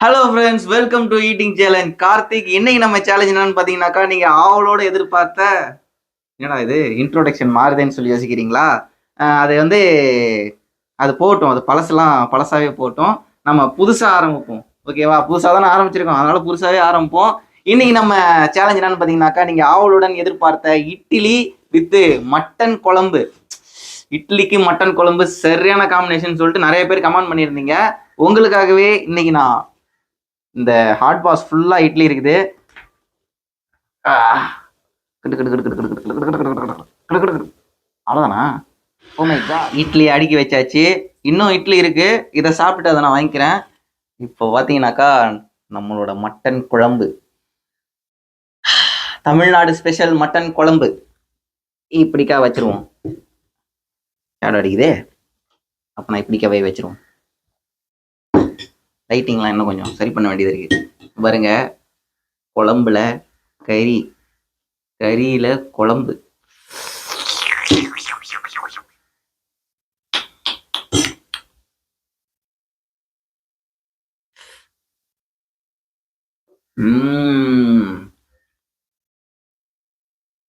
Hello friends welcome to eating challenge Karthik இன்னைக்கு நம்ம challenge என்னன்னு பார்த்தீங்கன்னாக்கா நீங்கள் ஆவலோட எதிர்பார்த்த என்னடா இது இன்ட்ரோடக்ஷன் மாறுதேன்னு சொல்லி யோசிக்கிறீங்களா? அது வந்து அது போட்டோம். அது பழசெல்லாம் பழசாவே போட்டோம். நம்ம புதுசாக ஆரம்பிப்போம். ஓகேவா புதுசாக தானே ஆரம்பிச்சிருக்கோம். அதனால புதுசாகவே ஆரம்பிப்போம். இன்னைக்கு நம்ம சேலஞ்ச் என்னன்னு பார்த்தீங்கன்னாக்கா நீங்கள் ஆவலுடன் எதிர்பார்த்த இட்லி வித்து மட்டன் குழம்பு. இட்லிக்கு மட்டன் குழம்பு சரியான காம்பினேஷன் சொல்லிட்டு நிறைய பேர் கமெண்ட் பண்ணியிருந்தீங்க. உங்களுக்காகவே இன்னைக்கு நான் இந்த ஹாட் பாஸ் ஃபுல்லாக இட்லி இருக்குது அவ்வளோதானா ஓமைக்கா இட்லி அடுக்கி வச்சாச்சு இன்னும் இட்லி இருக்குது இதை சாப்பிட்டு அதை நான் வாங்கிக்கிறேன் இப்போ பார்த்தீங்கன்னாக்கா நம்மளோட மட்டன் குழம்பு தமிழ்நாடு ஸ்பெஷல் மட்டன் குழம்பு இப்படிக்கா வச்சிருவோம் ஷேடோ அடிக்குதே அப்போ நான் இப்படிக்காவே வச்சிருவோம் லைட்டிங்லாம் இன்னும் கொஞ்சம் சரி பண்ண வேண்டியது இருக்கு. பாருங்க குழம்புல கறி கறியில குழம்பு. உம்.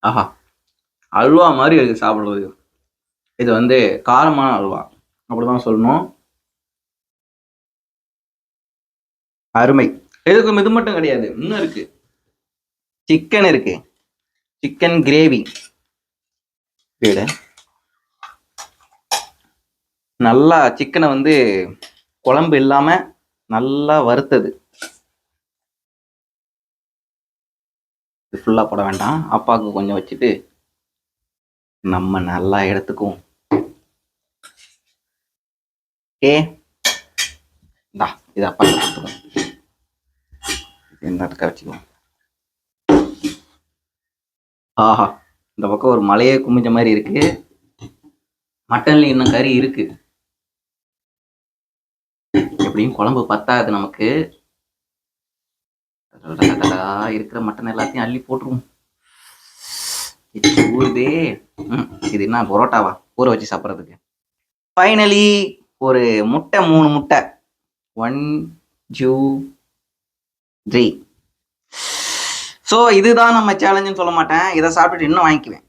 ஆஹா அல்வா மாதிரி இருக்கு சாப்பிடுறது இது வந்து காரமான அல்வா. அப்படிதான் சொல்லணும். அருமை. இதுக்கு இது மட்டும் கிடையாது. இன்னும் இருக்கு. சிக்கன் இருக்கு. சிக்கன் கிரேவி நல்லா சிக்கனை வந்து குழம்பு இல்லாம நல்லா வறுத்தது. ஃபுல்லா போட வேண்டாம். அப்பாவுக்கு கொஞ்சம் வச்சுட்டு நம்ம நல்லா எடுத்துக்குவோம். ஏ இந்தா இது அப்பா கொடுத்துருவோம் இந்த வச்சுக்குவோம் ஆஹா இந்த பக்கம் ஒரு மலையே குமிஞ்ச மாதிரி இருக்கு. மட்டன்ல இன்னும் கறி இருக்கு. எப்படியும் குழம்பு பத்தாது நமக்கு. இருக்கிற மட்டன் எல்லாத்தையும் அள்ளி போட்டுருவோம். ஊறுதே. ம், இது என்ன பரோட்டாவா? ஊற வச்சு சாப்பிட்றதுக்கு. ஃபைனலி ஒரு முட்டை மூணு முட்டை. ஒன் ஜூ த்ரீ ஸோ இதுதான் நம்ம சேலஞ்சுன்னு சொல்ல மாட்டேன். இதை சாப்பிட்டுட்டு இன்னும் வாங்கிக்குவேன்.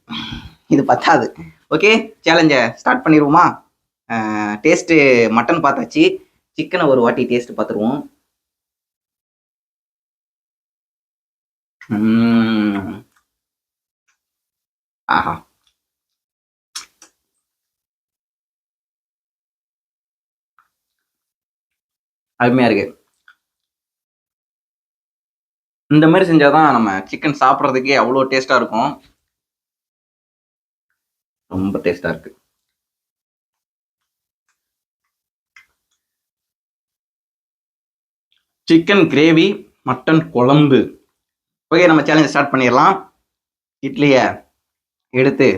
இது பத்தாது. ஓகே சேலஞ்சை ஸ்டார்ட் பண்ணிடுவோமா? டேஸ்ட்டு மட்டன் பார்த்தாச்சு. சிக்கனை ஒரு வாட்டி டேஸ்ட் பார்த்துருவோம். ஆஹா. அருமையாக இருக்கு. இந்த மாதிரி செஞ்சால் தான் நம்ம சிக்கன் சாப்பிட்றதுக்கே அவ்வளோ டேஸ்ட்டாக இருக்கும். ரொம்ப டேஸ்ட்டாக இருக்கு. சிக்கன் கிரேவி மட்டன் குழம்பு. ஓகே நம்ம சேலஞ்ச் ஸ்டார்ட் பண்ணிடலாம். இட்லியை எடுத்து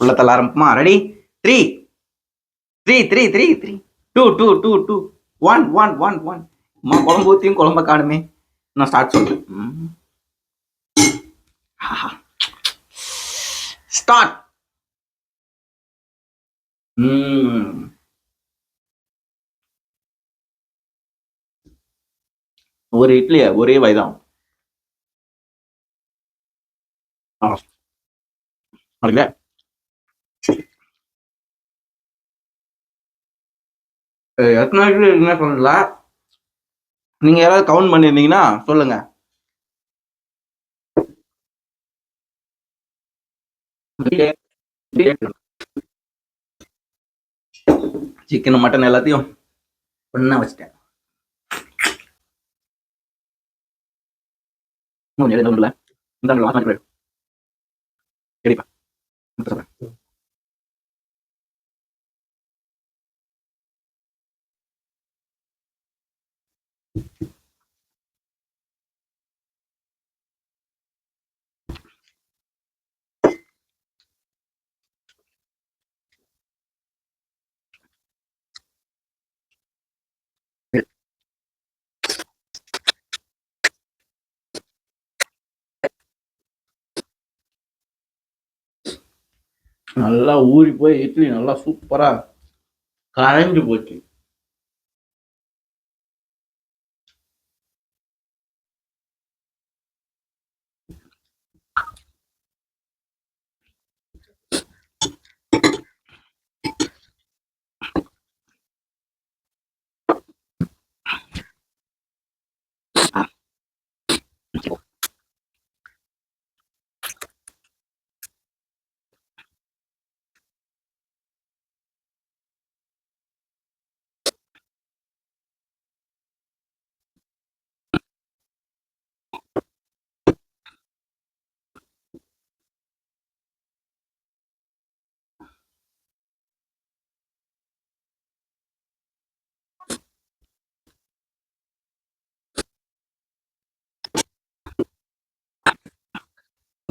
உள்ள தள்ள ஆரம்பிக்குமா ready three three three three three two two two two one one one one குழம்பு ஊற்றியும் குழம்ப காணுமே. நான் ஸ்டார்ட் சொல்றேன். ஸ்டார்ட் ஒரு இட்லிய? ஒரே வயதான் அப்படிங்களா எத்தனை என்ன சொல்லல நீங்க யாராவது கவுண்ட் பண்ணியிருந்தீங்கன்னா சொல்லுங்க. சிக்கன் மட்டன் எல்லாத்தையும் ஒன்னா வச்சுட்டேன். இந்தாங்க வாசம் கிடைப்பா நல்லா ஊறி போய் இட்லி நல்லா சூப்பராக கரைஞ்சு போச்சு.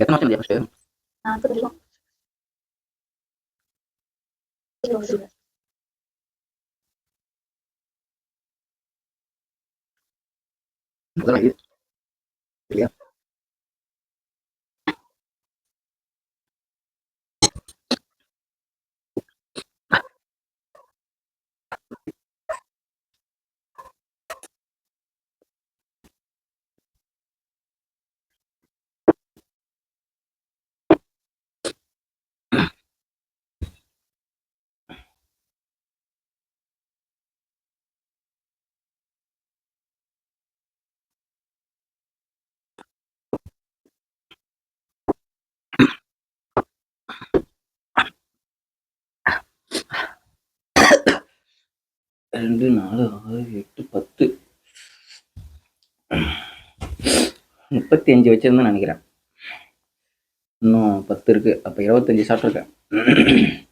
எத்தனை வருஷம் இல்லையா ஃபர்ஸ்ட் நாற்பது இருக்கும் இருபது. முதல்ல இது இல்லையா ரெண்டு நாலு ஆறு எட்டு பத்து. முப்பத்தி அஞ்சு வச்சுருந்தேன் நினைக்கிறேன். இன்னும் பத்து இருக்கு. அப்ப இருபத்தஞ்சி சாப்பிட்ருக்கேன்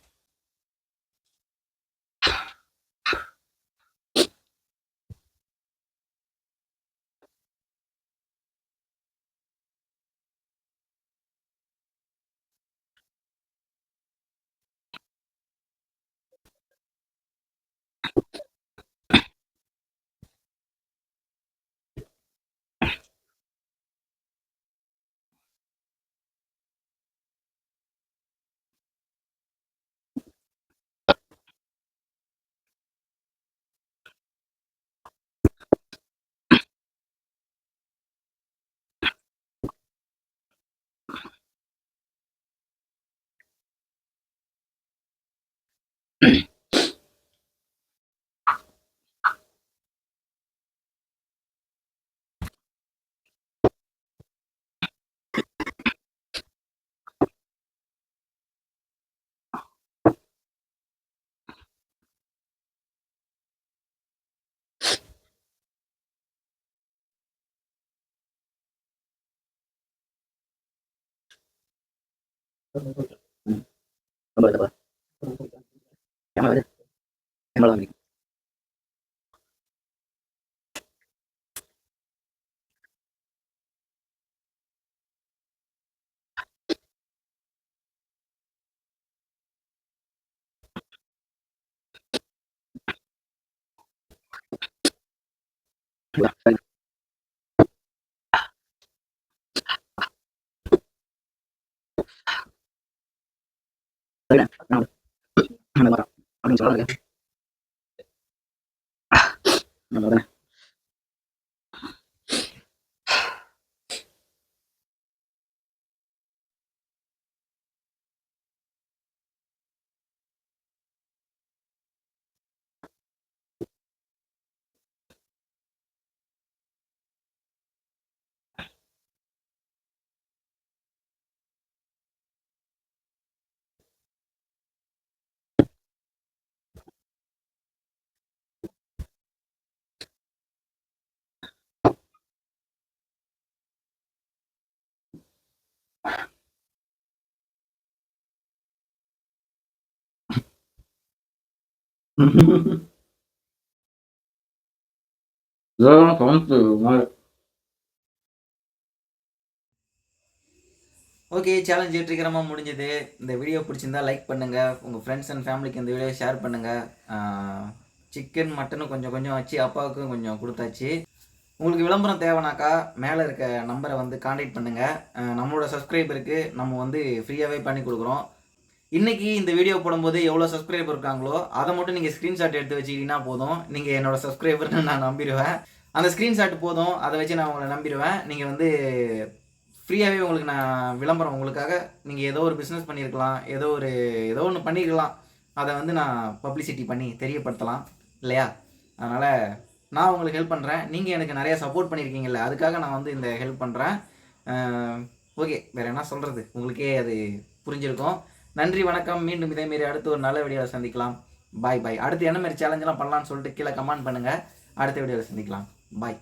頑張れ、頑張れ。இருக்கு. வா, சரி. சரிடா, நான் வரேன். நான் வரேன். அப்படின்னு சொல்றாங்க. நான் ஓகே சேலஞ்ச் வெற்றிகரமாக முடிஞ்சது. இந்த வீடியோ பிடிச்சிருந்தா லைக் பண்ணுங்க. உங்கள் ஃப்ரெண்ட்ஸ் அண்ட் ஃபேமிலிக்கு இந்த வீடியோ ஷேர் பண்ணுங்க. சிக்கன் மட்டனும் கொஞ்சம் கொஞ்சம் வச்சு அப்பாவுக்கும் கொஞ்சம் கொடுத்தாச்சு. உங்களுக்கு விளம்பரம் தேவைனாக்கா மேலே இருக்க நம்பரை வந்து காண்டாக்ட் பண்ணுங்கள் நம்மளோட சப்ஸ்கிரைபருக்கு நம்ம வந்து ஃப்ரீயாகவே பண்ணி கொடுக்குறோம். இன்றைக்கி இந்த வீடியோ போடும்போது எவ்வளோ சப்ஸ்கிரைபர் இருக்காங்களோ அதை மட்டும் நீங்கள் ஸ்க்ரீன்ஷாட் எடுத்து வச்சுக்கிட்டீங்கன்னா போதும். நீங்கள் என்னோடய சப்ஸ்கிரைபர்னு நான் நம்பிடுவேன். அந்த ஸ்க்ரீன்ஷாட் போதும். அதை வச்சு நான் உங்களை நம்பிடுவேன். நீங்கள் வந்து ஃப்ரீயாகவே உங்களுக்கு நான் விளம்பரம் உங்களுக்காக நீங்கள் ஏதோ ஒரு பிஸ்னஸ் பண்ணியிருக்கலாம். ஏதோ ஒரு ஏதோ ஒன்று பண்ணியிருக்கலாம். அதை வந்து நான் பப்ளிசிட்டி பண்ணி தெரியப்படுத்தலாம். இல்லையா? அதனால் நான் உங்களுக்கு ஹெல்ப் பண்ணுறேன் நீங்கள் எனக்கு நிறைய சப்போர்ட் பண்ணியிருக்கீங்கல்ல அதுக்காக நான் வந்து இந்த ஹெல்ப் பண்ணுறேன் ஓகே வேறு என்ன சொல்கிறது உங்களுக்கே அது புரிஞ்சிருக்கும். நன்றி வணக்கம். மீண்டும் இதேமாரி அடுத்து ஒரு நல்ல வீடியோவில் சந்திக்கலாம். பாய் பாய் அடுத்து என்ன மாதிரி சேலஞ்செலாம் பண்ணலான்னு சொல்லிட்டு கீழே கமெண்ட் பண்ணுங்கள் அடுத்த வீடியோவில் சந்திக்கலாம். பாய்